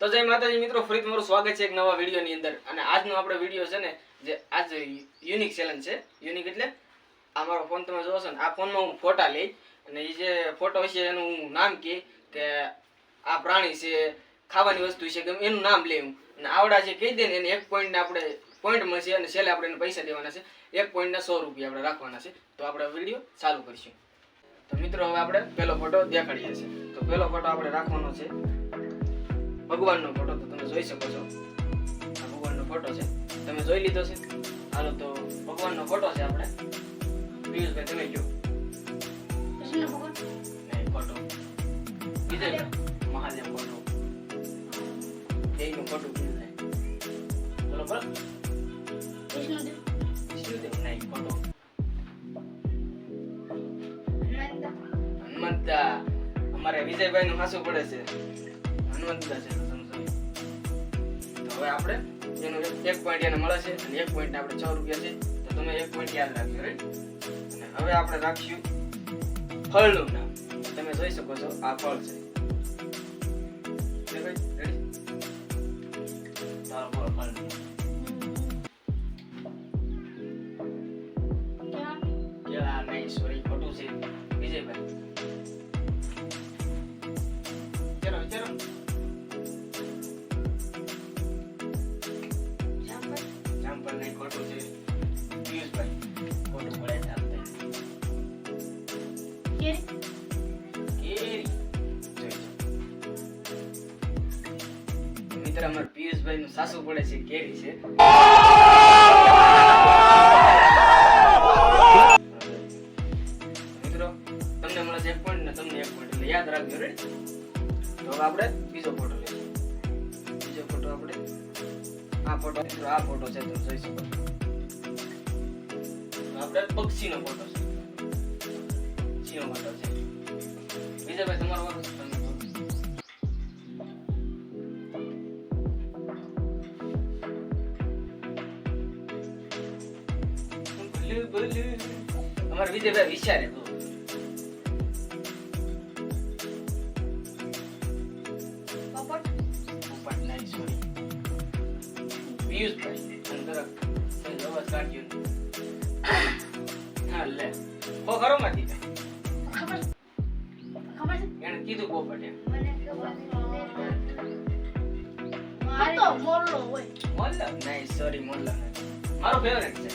તો જય માતાજી મિત્રો ફરી તમારું સ્વાગત છે એક નવા વિડીયોની અંદર. અને આજનો આપણો વીડિયો છે ને, જે આજ યુનિક ચેલેન્જ છે. યુનિક એટલે આ મારો ફોન તમે જોવો છો ને, આ ફોનમાં હું ફોટા લઈ અને એ જે ફોટો છે એનું હું નામ કહી કે આ પ્રાણી છે, ખાવાની વસ્તુ છે ગમે એનું નામ લે હું. અને આવડા જે કહી દે ને, એને એક પોઈન્ટ આપણે પોઈન્ટ મળશે અને છેલ્લે આપણે એને પૈસા દેવાના છે. એક પોઈન્ટના સો રૂપિયા આપણે રાખવાના છે. તો આપણે વીડિયો ચાલુ કરીશું. તો મિત્રો, હવે આપણે પહેલો ફોટો દેખાડીએ છીએ. તો પહેલો ફોટો આપણે રાખવાનો છે. ભગવાનનો ફોટો તો તમે જોઈ શકો છો. આ ભગવાનનો ફોટો છે. તમે જોઈ લીધો છે? હાલો તો ભગવાનનો ફોટો છે આપણે. પિયુષભાઈ તમે જો ફોટો વિજય મહાદેવ ફોટો એનું ફોટો પિયુષભાઈ બોલો બોલો. વિષ્ણુદેવ નહીં ફોટો હનુમંતા અમારે વિજયભાઈ નું હાસું પડે છે. હનુમંતા છે તો હવે આપણે એનો એક પોઈન્ટ એને મળે છે અને એક પોઈન્ટ આપણે છ રૂપિયા છે. તો તમે એક પોઈન્ટ યાદ રાખજો રાઈટ અને હવે આપણે રાખ્યું ફળનું નામ. તમે જોઈ શકો છો, આ ફળ છે. અમાર પિયુષભાઈ નું સાસુ પડે છે કેરી છે? મિત્રો, તમને મળે છે એક પોઈન્ટ ને તમને એક પોઈન્ટ એટલે યાદ રાખજો રેડી તો હવે આપણે બીજો ફોટો લઈએ. બીજો ફોટો આપણે આ ફોટો આ ફોટો છે, તમે જોઈ શકો. આપણે પક્ષીનો ફોટો છે. ભલે ભલે અમારે વિજયભાઈ વિચારે તો પિયુષભાઈ અંદર અવાજ કાઢ્યો. હા લે. હો ખરો માંથી એને કીધું પોપટ એમ મોલ્લા નહીં સોરી મોલ્લા મારો ફેવરેટ છે.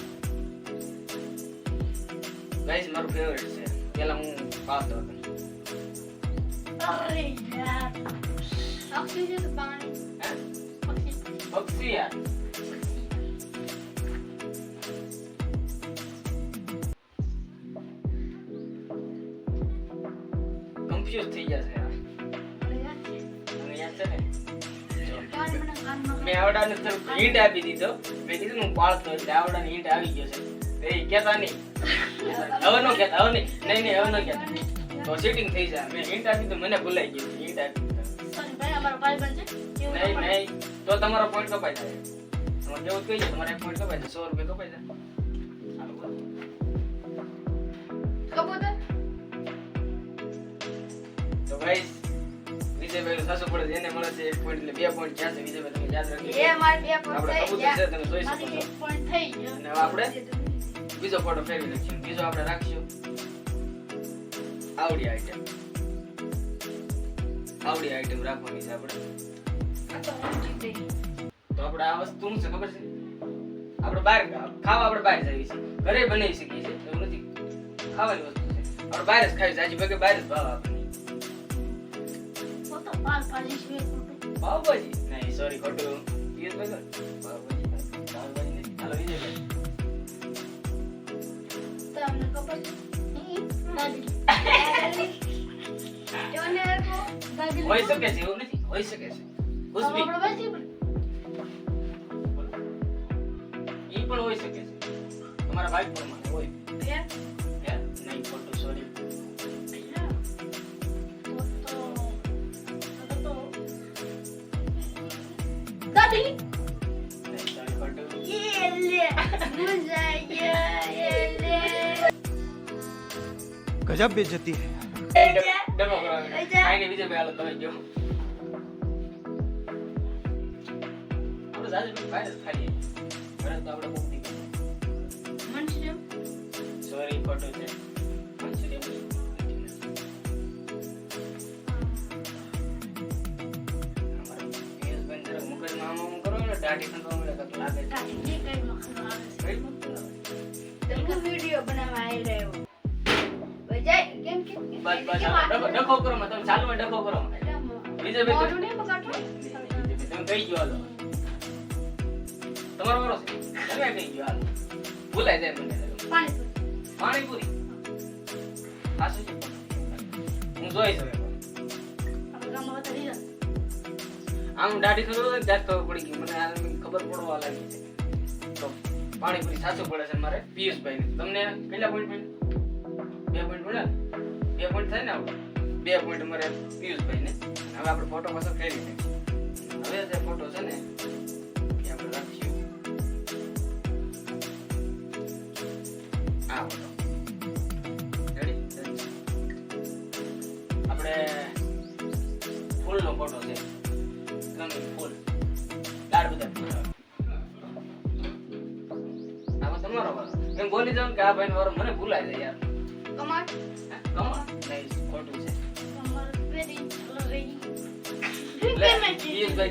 ગાઈસ મારું ફેવરેટ છે. પેલા હું ખાતો હતો હે? પક્ષી. યાર. કન્ફ્યુઝ થઈ જશે યાર. યાદ છે ને. મેં આવડાને તો હિન્ટ આપી દીધો. મેં કીધું હું પાળતો એટલે આવડાને હિન્ટ આવી ગયો છે. એ કહેતા નહીં. હવે નો કહેતા હવે નહીં. નહીં હવે નો કહેતા. તો સીટિંગ થઈ જાય. મેં હિન્ટ આપી તો મને ભૂલાઈ ગયું. હિન્ટ આપી. નહીં નહીં. તો તમારો પોઈન્ટ કપાઈ જાય. તમારે જ કહીએ તમારે એક પોઈન્ટ કપાઈ જાય. સો રૂપિયા કપાઈ જાય. તો ભાઈ વિજયભાઈ સાસુ પડે એને મળે છે એક પોઈન્ટ એટલે બે પોઈન્ટ ક્યાં છે વિજયભાઈ તમે યાદ રાખજો. આપણે કબૂતર છે તમે જોઈ શકો આપણે? બીજો ફોટો ફેરવી નાખીશું. બીજો આપણે રાખીશું. આવડી આઈટમ આવડી આઈટમ રાખવાની છે આપણે. તો આપણે આ વસ્તુ શું છે ખબર છે? આપણે બહાર ખાવા આપણે બહાર જઈએ છીએ. ઘરે બનાવી શકીએ છીએ. એવું નથી. ખાવાની વસ્તુ છે. આપણે બહાર જ ખાવી છે. આજે ભેગે બહાર જ ભાવ આપણને પાવભાજી નહીં સોરી ખોટું. પિયુષ ભાઈ પાવભાજી પાવભાજી પાવભાજી શકે છે એવું નથી. શકે છે. ખુશબી પણ. હોઈ શકે છે. તમારા પ્રમાણે હોય. ગજબ બેજતી હે ડબો કરો આઈને બીજો બે હાલો તમે જો આપણે જાજે વાયરસ ખાઈએ પરંતુ આપણે મુક્તિ મંચુરિયમ સોરી ફોટો છે મંચુરિયમ દાઢી ખંડવા મળે તો લાગે દાઢી કઈ મખણવા આવે છે વિડિયો બનાવવા આવી રહ્યો કેમ? બસ બસ ડખો- કરો માં તમે ચાલુ માં ડખો કરો મોઢું નહીં બગાડવું? તમે ગયો હાલો. તમારો વારો છે? તમે ગયો હાલો. ભૂલાઈ જાય મને. પાણીપુરી. પાણીપુરી? આ શું છે? હું બધા રીઝન. આમ દાઢી ખબર હોય ને ખબર પડી ગઈ. મને આ ખબર પડવા લાગી છે. તો પાણીપુરી સાચું પડે છે મારે પિયુષભાઈ તમને કેટલા પોઈન્ટ મળ્યા? પોઈન્ટ થાય ને બે પોઈન્ટ મારે પિયુષભાઈ ને હવે આપણે ફોટો પાછો ફેરવી નાખીએ. હવે જે ફોટો છે ને, એ આપણે રાખીએ. આ ફોટો આપણે ફૂલનો ફોટો છે. રંગીન ફૂલ. લાડ બધા આમાં તમારો એમ બોલી જાઉં કે આ ભાઈ મને ભૂલાય જાય યાર. કમળ નહીં ખોટું છે?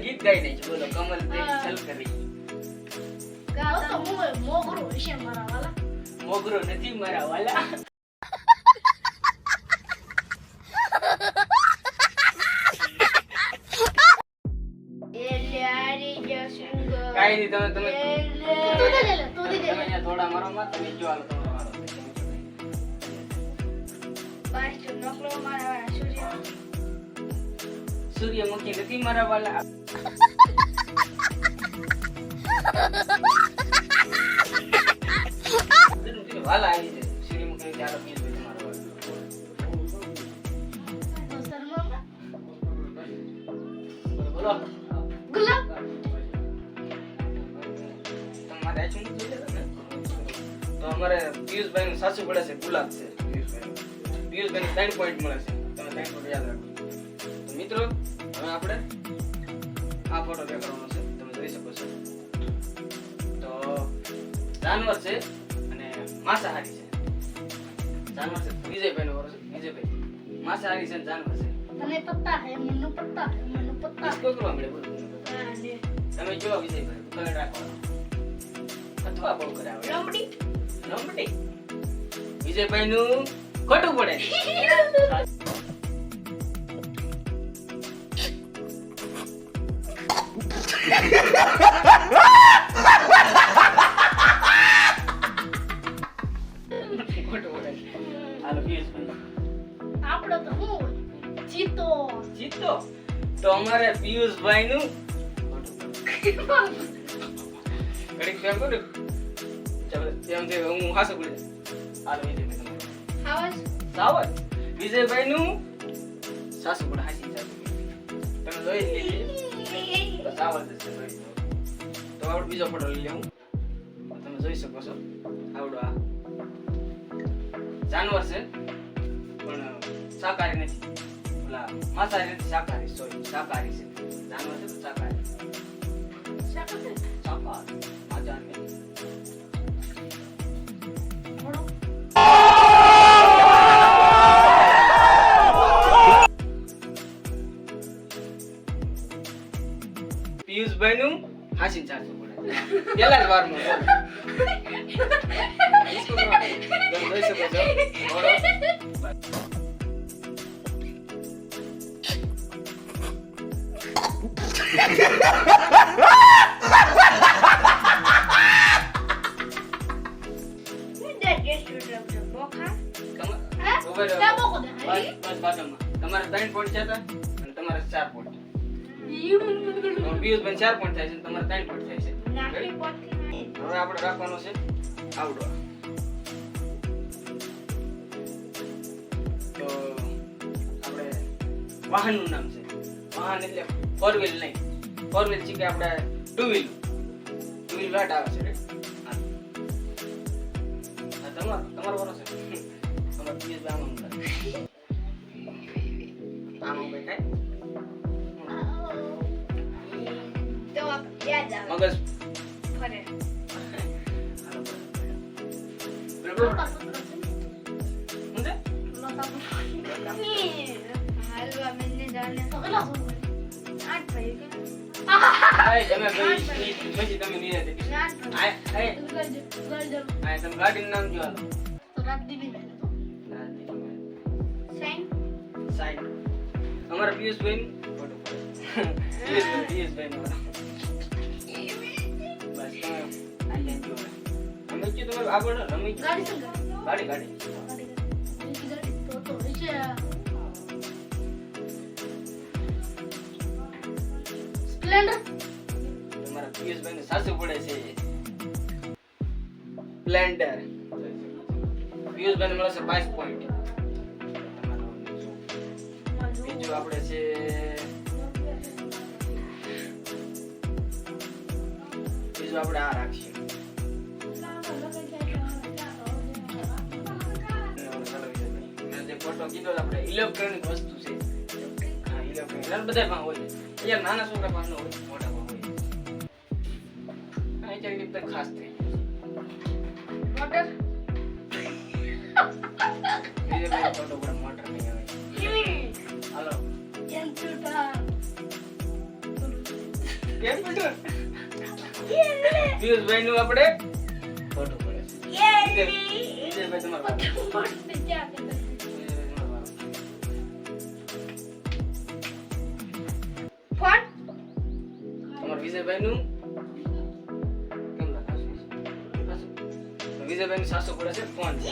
ગીત ગાઈ નહીં બોલો કમલ છલ કરી. મોગરો હશે મારા વાલા. મોગરો નથી મારા વાલા. કાંઈ નહીં, તમે- તમે- થોડા મારો માં તમે જો હાલો સૂર્યમુખી નથી મારા વાલા વાલા આવી છે. તમારો તો અમારે પિયુષભાઈ નું સાચું પડે છે, ગુલાબ છે. પિયુષભાઈ પિયુષભાઈ ત્રણ પોઈન્ટ મળે છે. તમે ત્રણ પોઈન્ટ યાદ રાખો. મિત્રો હવે આપણે આ ફોટો દેખાડવાનો છે. તમે જોઈ શકો છો. તો જાનવર છે અને માંસાહારી છે. જાનવર છે. વિજયભાઈ નો છે. વિજયભાઈ માંસાહારી છે અને જાનવર છે. મને પત્તા હે મને પત્તા હે મને પત્તા હે. કરવા મળે બોલો. તમે જો વિજયભાઈ કલર રાખવાનો અથવા બહુ કરાવે. લમડી લમડી વિજયભાઈ નું ખોટું પડે. આપણો તો હોય? જીતો. તો અમારે પિયુષભાઈ નું ઘડીક તેમ કરું. ચાલો તેમ હું હાસો પડી. હાલો સાવજ. સાવત વિજયભાઈ નું સાસુ પણ હાસી સાસુ તમે જોઈ લીધી. તો સાવત જ છે ભાઈ. તો આવડો બીજો ફોટો લઈ લઉં તમે જોઈ શકો છો. આવડો આ. જાનવર છે. પણ શાકાહારી નથી. ઓલા માંસાહારી નથી શાકાહારી. સોરી શાકાહારી છે. જાનવર છે પણ શાકાહારી. શાકાહારી. શાકાહારી. ત્યાં જ વારનું બસ બાજુમાં. તમારે ત્રણ પોઈન્ટ છે? અને તમારે ચાર પોઈન્ટ પિયુષભાઈ ચાર પોઈન્ટ થાય છે અને તમારે ત્રણ પોઈન્ટ થાય છે. હવે આપણે રાખવાનો છે આવડો તો આપણે વાહનનું નામ છે. વાહન એટલે ફોર વ્હીલ નહીં. ફોર વ્હીલ છે કે આપણે ટુ વ્હીલ ટુ વ્હીલ વાટ આવે છે તમારો તમારો વારો છે. તમારે આમ આમ આમ મગજ ફરે બરાબર શું છે હાલવા મેને જાને આઠ ભાઈ કે આય તમે ભાઈ ઈ- પછી તમે નિરાતે પીશો. આઠ ભાઈ આય આય આય તમે ગાડીનું આગળ રમી ગાડી ગાડી. સ્પ્લેન્ડર તમારા પિયુષભાઈ ને પડે છે સ્પ્લેન્ડર પિયુષભાઈ ને મળે છે પાંચ પોઈન્ટ બીજું આપણે છે બીજું આપણે આ રાખીએ. ફોટો કીધો આપણે ઇલેક્ટ્રોનિક વસ્તુ છે. ઇલેક્ટ્રોનિક બધામાં હોય અહીંયા નાના છોકરા પાસે હોય મોટામાં હોય આ ખાસ થઈ મોટર? ફોટો પર મોટર નહીં આવે. હાલો. કેમ બેટો પિયુષભાઈ નું આપણે ફોટો પડે છે. તમારો વિજયભાઈ ફોન તમારા વિજયભાઈ નું વિજયભાઈ નું સાસુ પડે છે ફોન છે.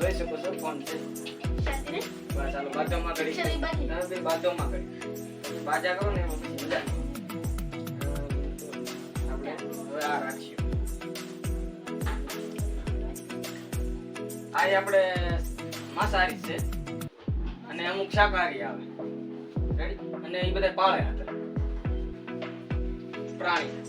જોઈ શકો છો ફોન છે. ચાલો બાજુમાં કરી. ચલો, એ બાજુ. ના, બે બાજુમાં કરી. બાજા કરો ને પછી મજા આપણે આ રાખીએ આપણે માંસાહારી છે. અને અમુક શાકાહારી આવે. અને એ બધા પાળે હતા પ્રાણી.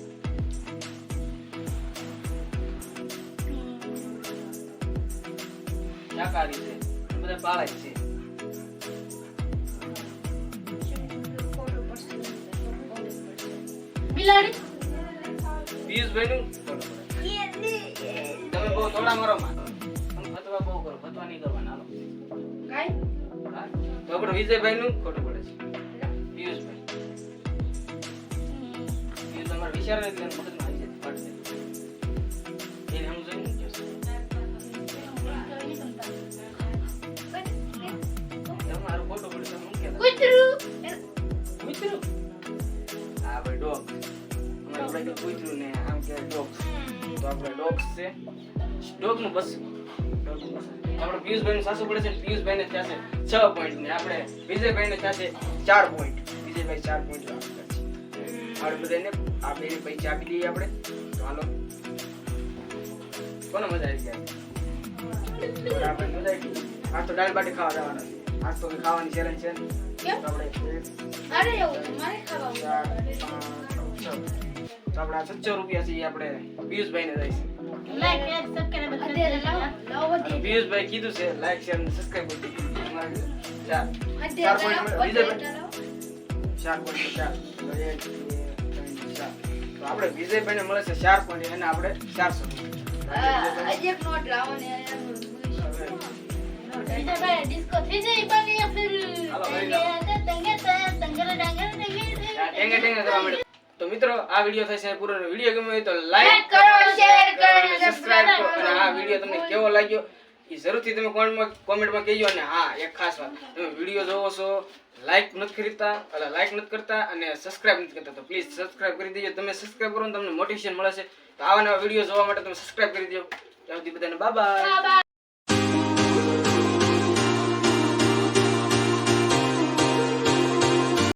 શાકાહારી છે. એ બધા પાળે છે. બિલાડી? પિયુષભાઈ નું તમે બહુ થોડા મારો માં તમે ફતવા બહુ કરો ફતવા નહીં કરવાના હાલો. હા? તો આપણે વિજયભાઈ નું ખોટું પડે છે. પિયુષભાઈ એ તમારે વિચાર એટલે એના મગજમાં આવી જાય. ફાટશે એને હમ જોઈને તમારું ખોટું પડશે કૂતરું! કૂતરું? હા ભાઈ ડોગ આપણે પૂછ્યું ને આમ કહેવાય dogs. તો આપણે dogs છે ડોગનું બસ. આપણે પિયુષભાઈ સાસુ પડે છે પિયુષભાઈ ને થયા છે પોઈન્ટ ને. આપણે વિજયભાઈ ને છે ચાર પોઈન્ટ વિજયભાઈ ચાર પોઈન્ટ આપણે બધાને આ બે પૈસા આપી દઈએ આપણે. ચાલો કોને મજા આવી ગયા? આપણે મજા આવી ગઈ. આજ તો દાળ બાટી ખાવા જવાના આજ તો ખાવાની ચેલેન્જ છે. આપણે અરે એવું મારે ખાવાનું. તો આપણે આ છસો રૂપિયા છે એ આપણે પિયુષભાઈ ને અને પિયુષભાઈ કીધું છે લાઈક શેર અને સબસ્ક્રાઇબ કરી ચાર ચાર. ચાર. તો આપણે વિજયભાઈ ને મળે છે ચાર પોઈન્ટ એને આપણે ચારસો વિજયભાઈ ડિસ્કો થઈ જાય કરવા માંડે. તો મિત્રો આ વીડિયો થશે પૂરો વીડિયો ગમ્યો હોય તો લાઈક કરો, શેર કરો અને સબસ્ક્રાઇબ કરો. અને આ વીડિયો તમને કેવો લાગ્યો એ જરૂરથી તમે કોમેન્ટમાં કોમેન્ટમાં કહેજો અને હા એક ખાસ વાત. તમે વીડિયો જોવો છો લાઈક નથી કરતા એટલે લાઈક નથી કરતા અને સબસ્ક્રાઇબ નથી કરતા તો પ્લીઝ સબસ્ક્રાઇબ કરી દેજો. તમે સબસ્ક્રાઇબ કરો ને તમને મોટિવેશન મળે છે. તો આવા નવા વીડિયો જોવા માટે તમે સબસ્ક્રાઇબ કરી દેજો. ત્યાં સુધી બધાને બાય બાય